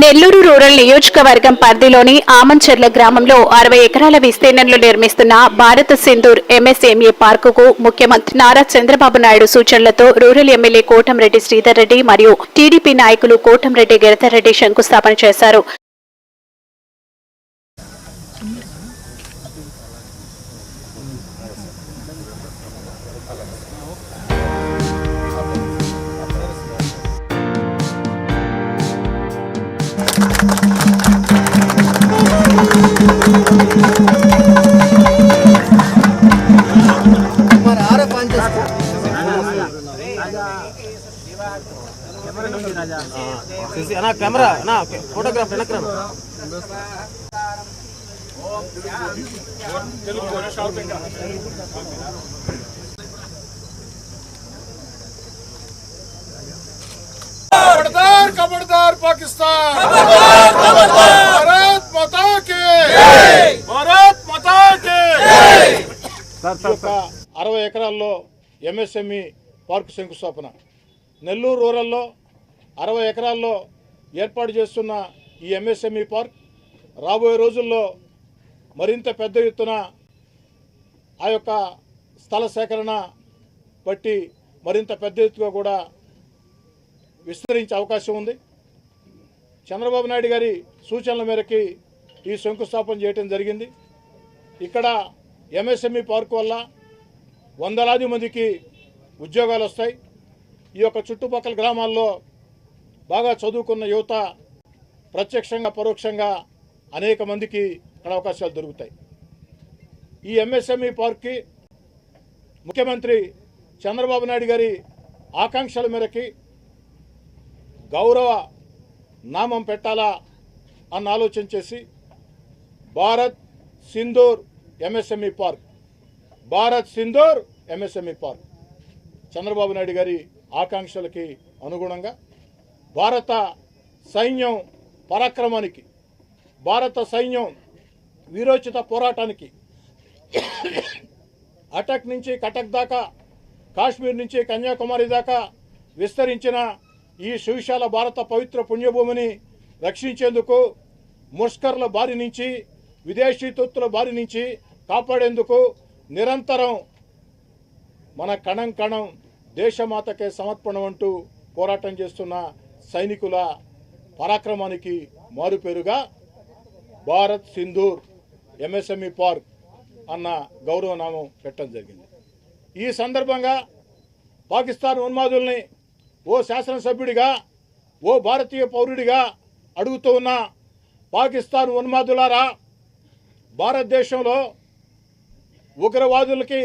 Nellore rural నియోజకవర్గం పరిధిలోని ఆమంచెర్ల గ్రామంలో అరవై ఎకరాల విస్తీర్ణంలో నిర్మిస్తున్న భారత సింధూర్ ఎంఎస్ఎంఏ పార్కుకు ముఖ్యమంత్రి నారా చంద్రబాబు నాయుడు సూచనలతో రూరల్ ఎమ్మెల్యే కోటంరెడ్డి శ్రీధర్ రెడ్డి మరియు టీడీపీ నాయకులు కోటంరెడ్డి గిరిధర్ రెడ్డి శంకుస్థాపన చేశారు. ना कैमरा ना फोटोग्राफ है ना क्रम खबरदार पाकिस्तान। ఎంఎస్ఎంఈ పార్కు శంకుస్థాపన. నెల్లూరు రూరల్లో అరవై ఎకరాల్లో ఏర్పాటు చేస్తున్న ఈ ఎంఎస్ఎంఈ పార్క్ రాబోయే రోజుల్లో మరింత పెద్ద ఎత్తున ఆ యొక్క స్థల సేకరణ బట్టి మరింత పెద్ద ఎత్తుగా కూడా విస్తరించే అవకాశం ఉంది. చంద్రబాబు నాయుడు గారి సూచనల మేరకి ఈ శంకుస్థాపన చేయడం జరిగింది. ఇక్కడ ఎంఎస్ఎంఈ పార్క్ వల్ల వందలాది మందికి ఉద్యోగాలు వస్తాయి. ఈ యొక్క చుట్టుపక్కల గ్రామాల్లో బాగా చదువుకున్న యువత ప్రత్యక్షంగా పరోక్షంగా అనేక మందికి ఇక్కడ అవకాశాలు దొరుకుతాయి. ఈ ఎంఎస్ఎంఈ పార్క్కి ముఖ్యమంత్రి చంద్రబాబు నాయుడు గారి ఆకాంక్షల మేరకి గౌరవ నామం పెట్టాలా అన్న ఆలోచన చేసి Bharat Sindoor MSME park Bharat Sindoor MSME park Chandrababu Naidu గారి ఆకాంక్షలకి అనుగుణంగా భారత సైన్యం పరాక్రమానికి భారత సైన్యం వీరోచిత పోరాటానికి అటక్ నుంచి కటక్ దాకా కాశ్మీర్ నుంచి కన్యాకుమారి దాకా విస్తరించిన ఈ సువిశాల భారత పవిత్ర పుణ్యభూమిని రక్షించేందుకు ముష్కర్ల బారి నుంచి విదేశీ తొత్తుల బారి నుంచి కాపాడేందుకు నిరంతరం మన కణం కణం దేశమాతకే సమర్పణ అంటూ పోరాటం చేస్తున్న సైనికుల పరాక్రమానికి మారుపేరుగా భారత్ సింధూర్ ఎంఎస్ఎంఈ పార్క్ అన్న గౌరవనామం పెట్టడం జరిగింది. ఈ సందర్భంగా పాకిస్తాన్ ఉన్మాదుల్ని ఓ శాసనసభ్యుడిగా ఓ భారతీయ పౌరుడిగా అడుగుతూ ఉన్న పాకిస్తాన్ ఉన్మాదులారా భారతదేశంలో ఉగ్రవాదులకి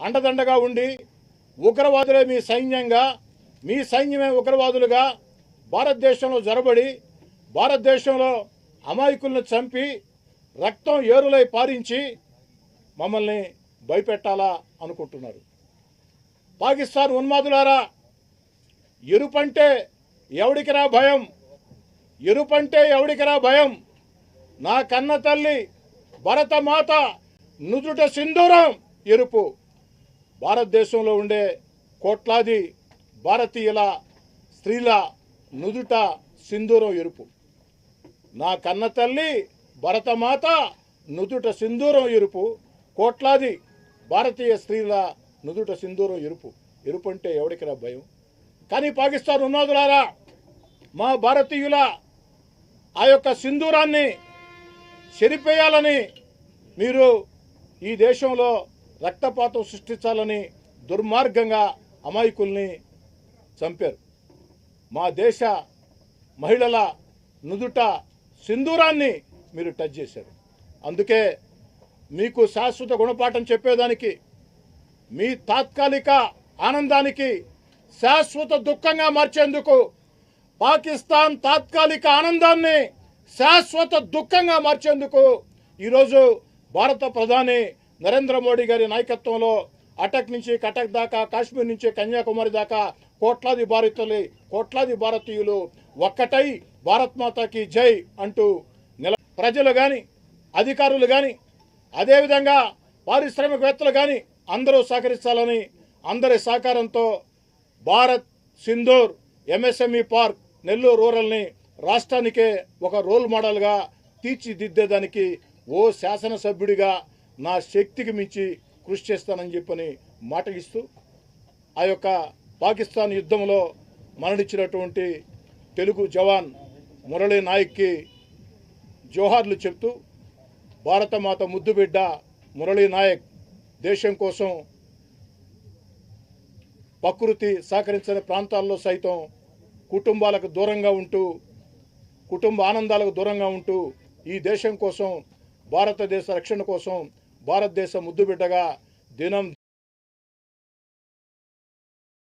అండదండగా ఉండి ఉగ్రవాదులే మీ సైన్యంగా మీ సైన్యమే ఉగ్రవాదులుగా భారతదేశంలో జరబడి భారతదేశంలో అమాయకులను చంపి రక్తం ఏరులై పారించి మమ్మల్ని భయపెట్టాలా అనుకుంటున్నారు. పాకిస్తాన్ ఉన్మాదులారా ఎరుపంటే ఎవడికిరా భయం? ఎరుపంటే ఎవడికిరా భయం? నా కన్న తల్లి భరతమాత నుదుట సింధూరం ఎరుపు. భారతదేశంలో ఉండే కోట్లాది భారతీయుల స్త్రీల నుదుట సింధూరం ఎరుపు. నా కన్న తల్లి భరతమాత నుదుట సింధూరం ఎరుపు. కోట్లాది భారతీయ స్త్రీల నుదుట సింధూరం ఎరుపు. ఎరుపు అంటే ఎవడికిరా భయం? కానీ పాకిస్తాన్ ఉన్నదులారా మా భారతీయుల ఆ యొక్క సింధూరాన్ని చెరిపేయాలని మీరు ఈ దేశంలో రక్తపాతం సృష్టించాలని దుర్మార్గంగా అమాయకుల్ని చంపారు. మా దేశ మహిళల నుదుట సింధూరాన్ని మీరు టచ్ చేశారు. అందుకే మీకు శాశ్వత గుణపాఠం చెప్పేదానికి మీ తాత్కాలిక ఆనందానికి శాశ్వత దుఃఖంగా మార్చేందుకు పాకిస్తాన్ తాత్కాలిక ఆనందాన్ని శాశ్వత దుఃఖంగా మార్చేందుకు ఈరోజు భారత ప్రధాని నరేంద్ర మోడీ గారి నాయకత్వంలో అటక్ నుంచి కటక్ దాకా కాశ్మీర్ నుంచి కన్యాకుమారి దాకా కోట్లాది భారతీయులు కోట్లాది భారతీయులు ఒక్కటై భారత్ మాతాకి జై అంటూ నిల ప్రజలు కానీ అధికారులు కానీ అదేవిధంగా పారిశ్రామికవేత్తలు కానీ అందరూ సహకరించాలని అందరి సహకారంతో భారత్ సింధూర్ ఎంఎస్ఎంఈ పార్క్ నెల్లూరు రూరల్ని రాష్ట్రానికే ఒక రోల్ మోడల్గా తీర్చిదిద్దేదానికి ఓ శాసనసభ్యుడిగా నా శక్తికి మించి కృషి చేస్తానని చెప్పని మాట ఇస్తూ ఆ యొక్క పాకిస్తాన్ యుద్ధంలో మరణించినటువంటి తెలుగు జవాన్ మురళీ నాయక్కి జోహార్లు చెప్తూ భారతమాత ముద్దుబిడ్డ మురళీ నాయక్ దేశం కోసం ప్రకృతి సహకరించని ప్రాంతాల్లో సైతం కుటుంబాలకు దూరంగా ఉంటూ కుటుంబ ఆనందాలకు దూరంగా ఉంటూ ఈ దేశం కోసం భారతదేశ రక్షణ కోసం భారతదేశ ముద్దుబిడ్డగా దినం